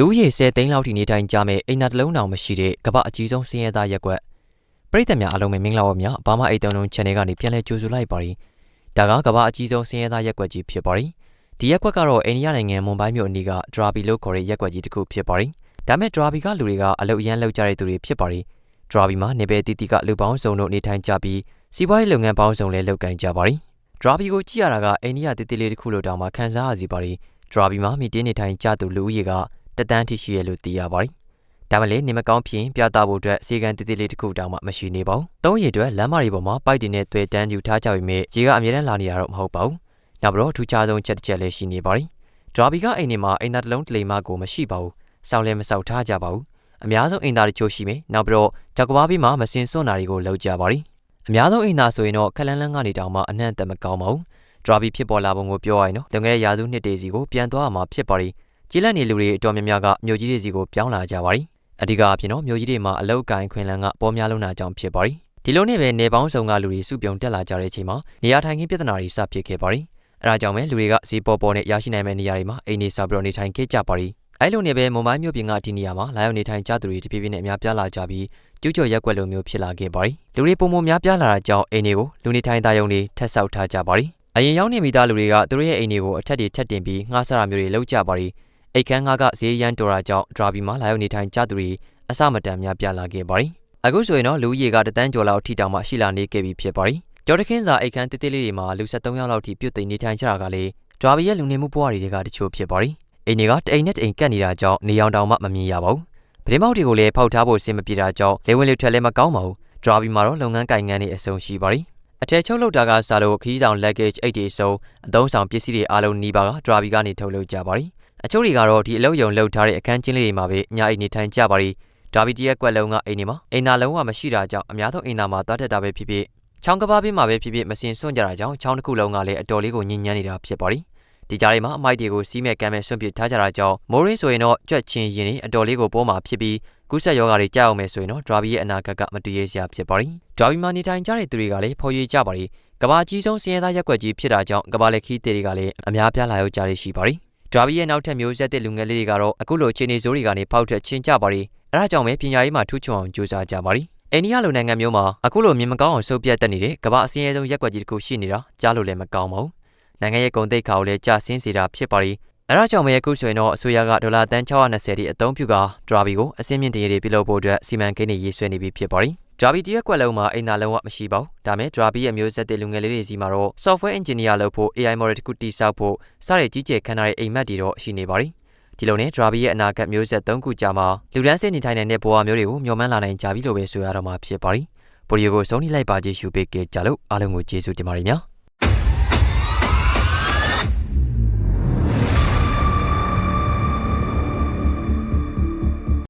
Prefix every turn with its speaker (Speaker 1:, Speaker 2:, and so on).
Speaker 1: လူဦးရေ10သိန်းလောက်ထိနေထိုင်ကြမဲ့အိမ်သာတစ်လုံးတောင်မရှိတဲ့ကမ္ဘာအကြီးဆုံးစင်းရဲသားရက်ကွက်ပရိသတ်များအားလုံးပဲမင်္ဂလာပါများဘာမှအိတ်တုံလုံး channel ကနေပြန်လည်ကြိုဆိုလိုက်ပါရီဒါကကမ္ဘာအကြီးဆုံးစင်းရဲသားရက်ကွက်ကြီးဖြစ်ပါရီဒီရက်ကွက်ကတော့အိန္ဒိယနိုင်ငံမွန်ဘိုင်းမြို့အနီးကဒရာဘီလို့ခေါ်တဲ့ရက်ကွက်ကြီးတစ်ခုဖြစ်ပါရီဒါမဲ့ဒရာဘီကလူတွေကအလုပ်အရန်လုပ်ကြတဲ့သူတွေဖြစ်ပါရီဒရာဘီမှာနေပယ်တီတီကလူပေါင်းစုံတို့နေထိုင်ကြပြီးစီးပွားရေးလုပ်ငန်းပေါင်းစုံလည်းလုပ်ကိုင်ကြပါရီဒရာဘီကိုကြည့်ရတာကအိန္ဒိယတီတီလေးတစ်ခုလို့တောင်မှခန်းစားရစီပါရီဒရာဘီမှာမိတင်းနေထိုင်ကြသူလူဦးရေက တတန်းထိရှိရလို့သိရပါတယ်။ဒါမှလည်းနေမကောင်းဖြစ်ပြသဖို့အတွက်အစီအကံတည်တည်လေးတစ်ခုတောင်မှမရှိနေပါဘူး။သုံးရည်အတွက်လမ်းမတွေပေါ်မှာပိုက်တင်နဲ့တွေ့တန်းယူထားကြပေမဲ့ရေကအမြဲတမ်းလာနေရတော့မဟုတ်ပါဘူး။နောက်ပြီးတော့ထူးခြားဆုံးချက်တစ်ချက်လည်းရှိနေပါတယ်။ဒရာဘီကအိမ်ထဲမှာအိမ်သားတစ်လုံးတလိမ္မာကိုမရှိပါဘူး။စောင်းလည်းမဆောက်ထားကြပါဘူး။အများဆုံးအိမ်သားတချို့ရှိမယ်။နောက်ပြီးတော့ဂျက်ကဘာဘီမှာမစင်စွန့်တာတွေကိုလုပ်ကြပါတယ်။အများဆုံးအိမ်သားဆိုရင်တော့ခလန်းလန်းကနေတောင်မှအနှံ့သက်မကောင်းပါဘူး။ဒရာဘီဖြစ်ပေါ်လာပုံကိုပြောရရင်တော့လွန်ခဲ့တဲ့ရာစုနှစ်တည်းစီကိုပြန်သွားမှာဖြစ်ပါတယ်။ ကြီးလက်နေလူတွေအတော်များများကမြို့ကြီးတွေစီကိုပြောင်းလာကြပါရီအဓိကအဖြစ်တော့မြို့ကြီးတွေမှာအလောက်ကိုင်းခွင်လန်းကပေါ်များလုံးတာကြောင့်ဖြစ်ပါရီဒီလိုနဲ့ပဲနေပေါင်းစုံကလူတွေစုပြုံတက်လာကြတဲ့အချိန်မှာနေရာထိုင်ခင်းပြဿနာတွေစဖြစ်ခဲ့ပါရီအဲဒါကြောင့်ပဲလူတွေကစီပေါ်ပေါ်နဲ့ရရှိနိုင်မယ့်နေရာတွေမှာအိမ်နေစားပြီးတော့နေထိုင်ခဲ့ကြပါရီအဲလိုနဲ့ပဲမွန်ဘိုင်းမြို့ပြင်ကဒီနေရာမှာလာရောက်နေထိုင်ကြသူတွေတဖြည်းဖြည်းနဲ့အများပြားလာကြပြီးကျူးကျော်ရက်ွက်လိုမျိုးဖြစ်လာခဲ့ပါရီလူတွေပုံမများပြားလာတာကြောင့်အိမ်တွေကိုလူနေထိုင်သားယုံတွေထက်ဆောက်ထားကြပါရီအရင်ရောက်နေမိသားလူတွေကသူတို့ရဲ့အိမ်တွေကိုအထက်တွေထက်တင်ပြီးငှားဆရာမျိုးတွေလုပ်ကြပါရီ အိတ်ခမ်းငါးကဈေးရန်တော်တာကြောင့်ဒရာဘီမှာလာရောက်နေထိုင်ကြသူတွေအစမတန်များပြလာခဲ့ပါရီအခုဆိုရင်တော့လူကြီးကတန်းကျော်လောက်ထိတောင်မှရှိလာနေခဲ့ပြီဖြစ်ပါရီကျော်တခင်းစာအိတ်ခမ်းတိတိလေးတွေမှာလူ73ယောက်လောက်ထိပြုတ်သိမ်းနေထိုင်ကြတာကလေဒရာဘီရဲ့လူနေမှုဘဝတွေကတချို့ဖြစ်ပါရီအိမ်တွေကတအိမ်နဲ့တအိမ်ကတ်နေတာကြောင့်နေအောင်တောင်မှမမြင်ရပါဘူးပဒင်းမောက်တွေကိုလည်းဖောက်ထားဖို့အဆင်မပြေတာကြောင့်လေဝင်လေထွက်လည်းမကောင်းပါဘူးဒရာဘီမှာတော့လုပ်ငန်းကိုင်ငန်းတွေအဆုံရှိပါရီအထက်ချုပ်လောက်တာကစားလို့ခီးဆောင် luggage အိတ်တွေအစုံအသုံးဆောင်ပစ္စည်းတွေအားလုံးနှီးပါကဒရာဘီကနေထုတ်လုပ်ကြပါရီ အချို့တွေကတော့ဒီအလုပ်ယုံလုပ်ထားတဲ့အခန်းချင်းလေးတွေမှာပဲညအိမ်နေထိုင်ကြပါရီဒါဗီတီရဲ့ကွက်လုံးကအိမ်နေမှာအိမ်သာလုံးဝမရှိတာကြောင့်အများဆုံးအိမ်သာမှာသွားတက်တာပဲဖြစ်ဖြစ်ချောင်းကပါးဘေးမှာပဲဖြစ်ဖြစ်မစင်စွန့်ကြတာကြောင့်ချောင်းတစ်ခုလုံးကလည်းအတော်လေးကိုညဉ့်ညမ်းနေတာဖြစ်ပါရီဒီကြားထဲမှာအမိုက်တွေကိုစီးမဲ့ကမ်းမဲ့ဆွန့်ပစ်ထားကြတာကြောင့်မိုးရင်းဆိုရင်တော့ကြွက်ချင်းရင်တွေအတော်လေးကိုပေါ်မှာဖြစ်ပြီးကူးဆက်ယောဂါတွေကြောက်အောင်မယ်ဆိုရင်တော့ဒရာဘီရဲ့အနာဂတ်ကမတူရဲစရာဖြစ်ပါရီဒရာဘီမှာနေထိုင်ကြတဲ့သူတွေကလည်းဖော်ရွေကြပါရီကဘာကြီးဆုံးစည်ရဲသားရက်ွက်ကြီးဖြစ်တာကြောင့်ကဘာလက်ခီးတေတွေကလည်းအများပြားလာရောက်ကြရရှိပါရီ ဒရာဘီရဲ့နောက်ထပ်မျိုးဆက်တဲ့လူငယ်လေးတွေကတော့အခုလိုခြေနေစိုးတွေကနေဖောက်ထွက်ချင်းကြပါရီအဲဒါကြောင့်ပဲပညာရေးမှာထူးချွန်အောင်ကြိုးစားကြပါရီအိန္ဒိယလိုနိုင်ငံမျိုးမှာအခုလိုမြင်မကောင်းအောင်ဆုပ်ပြတ်တက်နေတဲ့ကမ္ဘာအစင်းရဲဆုံးရက်ွက်ကြီးတစ်ခုရှိနေတာကြားလို့လည်းမကောင်းပါဘူးနိုင်ငံရဲ့ကုန်သိက္ခာကိုလည်းကျဆင်းစေတာဖြစ်ပါရီအဲဒါကြောင့်မယခုဆိုရင်တော့အစိုးရကဒေါ်လာတန်620တိအသုံးပြုကာဒရာဘီကိုအစင်းမြင့်တင်ရည်ပြုလုပ်ဖို့အတွက်စီမံကိန်းတွေရေးဆွဲနေပြီဖြစ်ပါရီ ဒရာဘီတရက်ကွက်လုံးမှာအိမ်သာလုံးဝမရှိပါဘူးဒါမဲ့ဒရာဘီရဲ့မျိုးဆက်တဲ့လူငယ်လေးတွေစီမှာတော့ software engineer လုပ်ဖို့ AI model တခုတိစောက်ဖို့စတဲ့ကြီးကျယ်ခမ်းနားတဲ့အိမ်မက်တွေတော့ရှိနေပါပြီဒီလိုနဲ့ဒရာဘီရဲ့အနာဂတ်မျိုးဆက်၃ခုကြာမှာလူဒန်းစစ်နေထိုင်နေတဲ့ဘဝမျိုးတွေကိုမျှော်မှန်းလာနိုင်ကြပြီလို့ပဲဆိုရတော့မှာဖြစ်ပါပြီပိုဒီယိုကိုစုံနေလိုက်ပါကြည့်ရှုပေးကြလို့အားလုံးကိုကျေးဇူးတင်ပါတယ်များ